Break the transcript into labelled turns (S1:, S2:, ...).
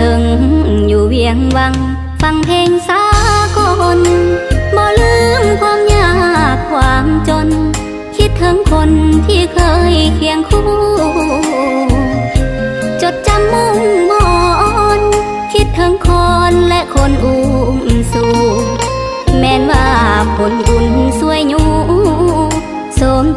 S1: ถึงอยู่เวียงวัง ฟังเพลงสากลบ่ลืมความยากความจน คิดถึงคนที่เคยเคียงคู่ จดจำมุ่งมอนคิดถึงคนและคนอุ้มสู่ แม้นว่าผลบุญสวยอยู่สม